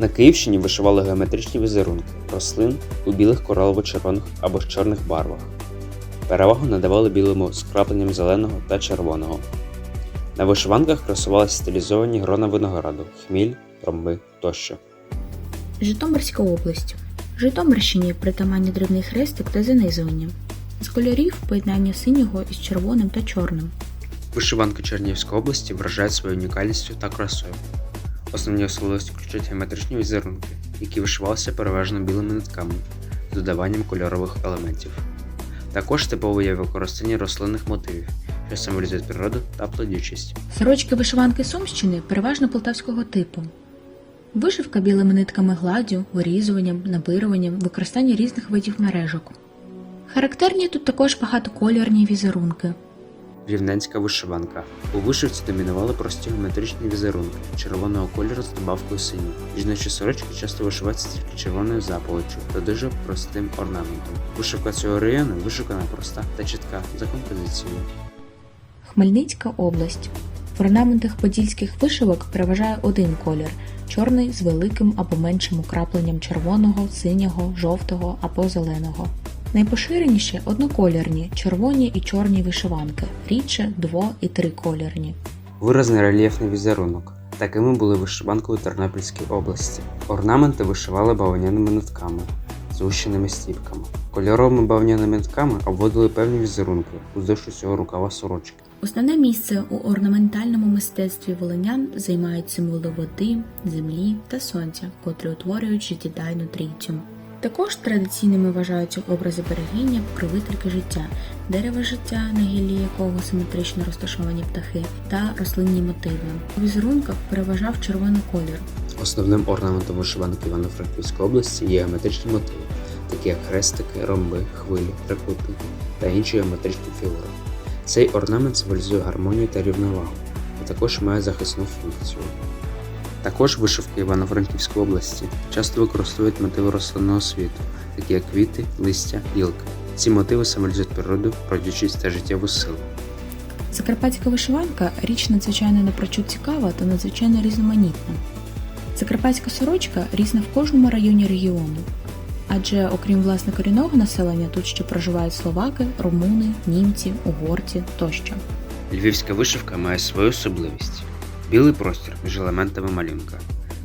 На Київщині вишивали геометричні візерунки рослин у білих коралово-червоних або ж чорних барвах. Перевагу надавали білому з крапленням зеленого та червоного. На вишиванках красувалися стилізовані грона винограду, хміль, ромби тощо. Житомирська область. Житомирщині притаманні дрібний хрестик та занизування. З кольорів поєднання синього із червоним та чорним. Вишиванки Чернігівської області вражають своєю унікальністю та красою. Основні особливості включають геометричні візерунки, які вишивалися переважно білими нитками з додаванням кольорових елементів. Також типове є використання рослинних мотивів, що символізують природу та плодючість. Сорочки вишиванки Сумщини переважно полтавського типу. Вишивка білими нитками гладдю, вирізуванням, набируванням, використання різних видів мережок. Характерні тут також багатокольорні візерунки. Рівненська вишиванка. У вишивці домінували прості геометричні візерунки червоного кольору з добавкою синього. Жіночі сорочки часто вишиваються тільки червоною заполоччю та дуже простим орнаментом. Вишивка цього району вишукана проста та чітка за композицією. Хмельницька область. В орнаментах подільських вишивок переважає один колір чорний з великим або меншим украпленням червоного, синього, жовтого або зеленого. Найпоширеніші однокольорні червоні і чорні вишиванки, рідше дво- і трикольорні. Виразний рельєфний візерунок. Такими були вишиванки у Тернопільській області. Орнаменти вишивали бавовняними нитками, згущеними стіпками. Кольоровими бавовняними нитками обводили певні візерунки уздовж усього рукава сорочки. Основне місце у орнаментальному мистецтві волинян займають символи води, землі та сонця, котрі утворюють життєдайну трійцю. Також традиційними вважаються образи берегиня, покровительки життя, дерева життя, на гіллі якого симетрично розташовані птахи, та рослинні мотиви. У візерунках переважав червоний колір. Основним орнаментом вишиванки Івано-Франківської області є геометричні мотиви, такі як хрестики, ромби, хвилі, трикутники та інші геометричні фігури. Цей орнамент символізує гармонію та рівновагу, а також має захисну функцію. Також вишивки Івано-Франківської області часто використовують мотиви рослинного світу, такі як квіти, листя, гілки. Ці мотиви символізують природу, родючість та життєву силу. Закарпатська вишиванка річ надзвичайно напрочуд цікава та надзвичайно різноманітна. Закарпатська сорочка різна в кожному районі регіону. Адже окрім власне корінного населення, тут ще проживають словаки, румуни, німці, угорці тощо. Львівська вишивка має свою особливість білий простір між елементами малюнка,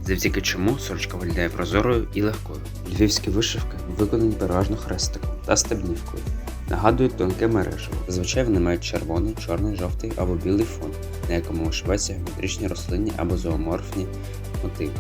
завдяки чому сорочка виглядає прозорою і легкою. Львівські вишивки виконані переважно хрестиком та стебнівкою, нагадують тонке мережево. Зазвичай вони мають червоний, чорний, жовтий або білий фон, на якому вишиваються геометричні рослинні або зооморфні мотиви.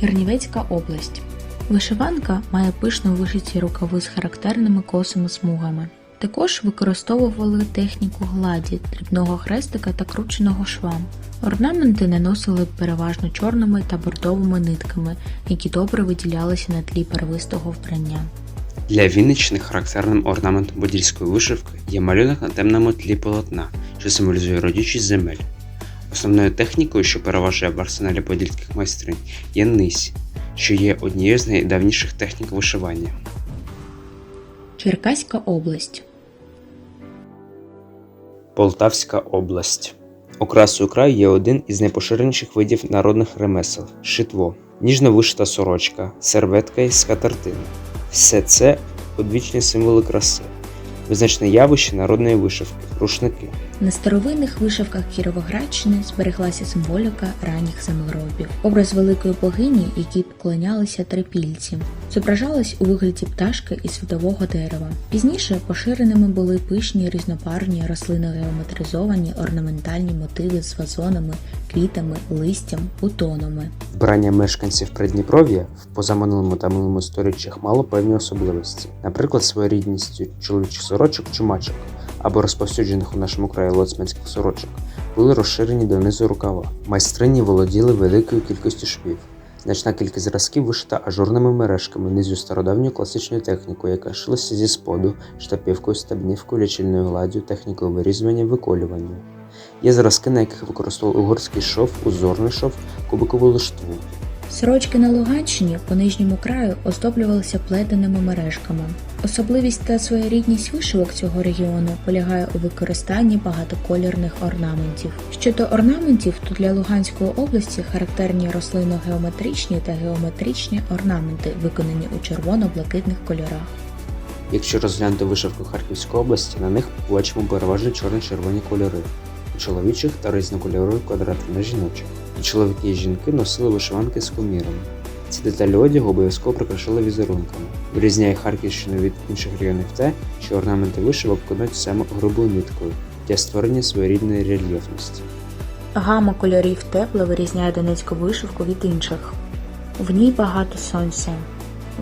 Чернівецька область. Вишиванка має пишно вишиті рукави з характерними косими смугами. Також використовували техніку гладі, дрібного хрестика та крученого шва. Орнаменти наносили переважно чорними та бордовими нитками, які добре виділялися на тлі первистого вбрання. Для Вінниччини характерним орнаментом подільської вишивки є малюнок на темному тлі полотна, що символізує родючість земель. Основною технікою, що переважає в арсеналі подільських майстринь, є низь, що є однією з найдавніших технік вишивання. Черкаська область. Полтавська область. Окрасою краю є один із найпоширеніших видів народних ремесел шитво, ніжно вишита сорочка, серветка і скатертина. Все це одвічні символи краси, визначне явище народної вишивки, рушники. На старовинних вишивках Кіровоградщини збереглася символіка ранніх землеробів. Образ великої богині, якій поклонялися трипільці, зображалась у вигляді пташки із світового дерева. Пізніше поширеними були пишні різнопарні рослинно-геометризовані орнаментальні мотиви з вазонами, квітами, листям, бутонами. Вбрання мешканців Придніпров'я в позаминулому та минулому сторіччях мало певні особливості, наприклад, своєрідністю чоловічих сорочок чумачок або розповсюджених у нашому краї лоцманських сорочок були розширені донизу рукава. Майстрині володіли великою кількістю швів. Значна кількість зразків вишита ажурними мережками низю стародавньою класичною технікою, яка шилася зі споду, штапівкою, стебнівкою, лічильною гладдю, технікою вирізування, виколювання. Є зразки, на яких використовували угорський шов, узорний шов, кубикову лиштву. Сорочки на Луганщині по нижньому краю оздоблювалися плетеними мережками. Особливість та своєрідність вишивок цього регіону полягає у використанні багатоколірних орнаментів. Щодо орнаментів, то для Луганської області характерні рослинно-геометричні та геометричні орнаменти, виконані у червоно-блакитних кольорах. Якщо розглянути вишивку Харківської області, на них побачимо переважно чорно-червоні кольори чоловічих та різнокольорові квадрати на жіночих. І чоловіки і жінки носили вишиванки з комірами. Ці деталі одягу обов'язково прикрашали візерунками. Вирізняє Харківщину від інших районів те, що орнаменти вишивок виконують саме грубою ниткою для створення своєрідної рельєфності. Гама кольорів тепла вирізняє донецьку вишивку від інших. В ній багато сонця,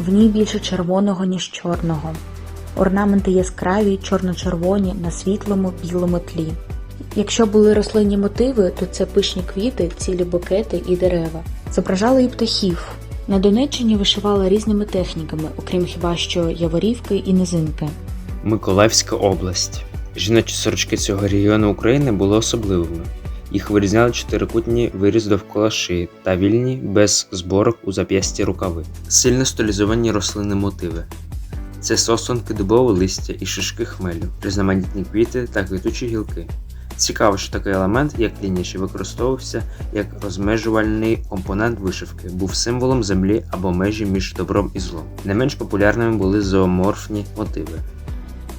в ній більше червоного, ніж чорного. Орнаменти яскраві, чорно-червоні на світлому білому тлі. Якщо були рослинні мотиви, то це пишні квіти, цілі букети і дерева. Зображали і птахів. На Донеччині вишивали різними техніками, окрім хіба що яворівки і низинки. Миколаївська область. Жіночі сорочки цього регіону України були особливими. Їх вирізняли чотирикутні виріз довкола шиї та вільні без зборок у зап'ясті рукави. Сильно стилізовані рослинні мотиви. Це сосунки дубового листя і шишки хмелю, різноманітні квіти та квітучі гілки. Цікаво, що такий елемент, як лінія, що використовувався як розмежувальний компонент вишивки, був символом землі або межі між добром і злом. Не менш популярними були зооморфні мотиви.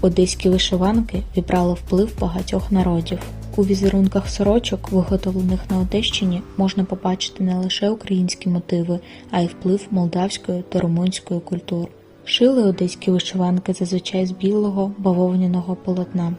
Одеські вишиванки вібрали вплив багатьох народів. У візерунках сорочок, виготовлених на Одещині, можна побачити не лише українські мотиви, а й вплив молдавської та румунської культур. Шили одеські вишиванки зазвичай з білого бавовняного полотна.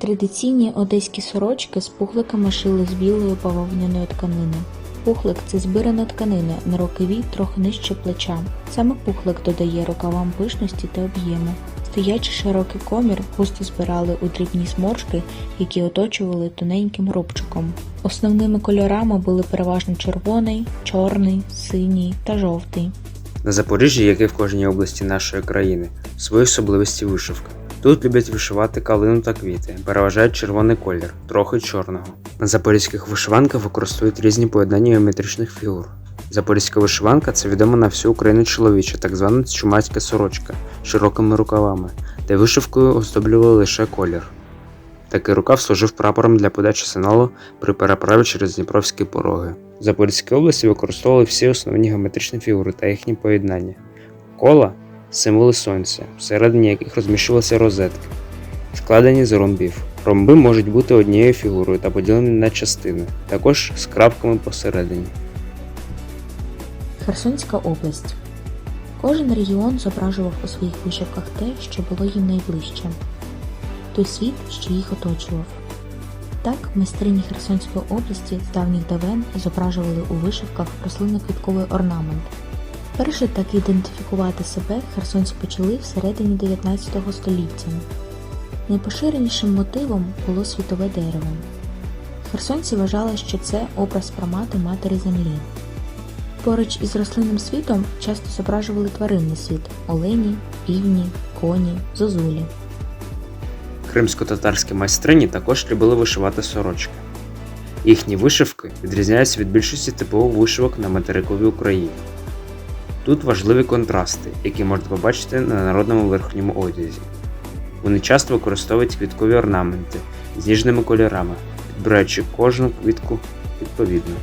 Традиційні одеські сорочки з пухликами шили з білої бавовняної тканини. Пухлик це збирана тканина на рукаві трохи нижче плеча. Саме пухлик додає рукавам пишності та об'єму. Стоячий широкий комір густо збирали у дрібні сморшки, які оточували тоненьким рубчиком. Основними кольорами були переважно червоний, чорний, синій та жовтий. На Запоріжжі, як і в кожній області нашої країни, свої особливості вишивки. Тут люблять вишивати калину та квіти, переважають червоний колір, трохи чорного. На запорізьких вишиванках використовують різні поєднання геометричних фігур. Запорізька вишиванка це відома на всю Україну чоловіча, так звана чумацька сорочка з широкими рукавами, де вишивкою оздоблювали лише колір. Такий рукав служив прапором для подачі сигналу при переправі через Дніпровські пороги. В Запорізькій області використовували всі основні геометричні фігури та їхні поєднання. Кола символи сонця, всередині яких розміщувалися розетки, складені з ромбів. Ромби можуть бути однією фігурою та поділені на частини, також з крапками посередині. Херсонська область. Кожен регіон зображував у своїх вишивках те, що було їм найближче, той світ, що їх оточував. Так, майстрині Херсонської області з давніх давен зображували у вишивках рослинно-квітковий орнамент. Перше так ідентифікувати себе херсонці почали всередині 19 століття. Найпоширенішим мотивом було світове дерево. Херсонці вважали, що це образ промати матері землі. Поруч із рослинним світом часто зображували тваринний світ олені, півні, коні, зозулі. Кримсько-татарські майстрині також любили вишивати сорочки. Їхні вишивки відрізняються від більшості типових вишивок на материковій Україні. Тут важливі контрасти, які можна побачити на народному верхньому одязі. Вони часто використовують квіткові орнаменти з ніжними кольорами, підбираючи кожну квітку відповідно.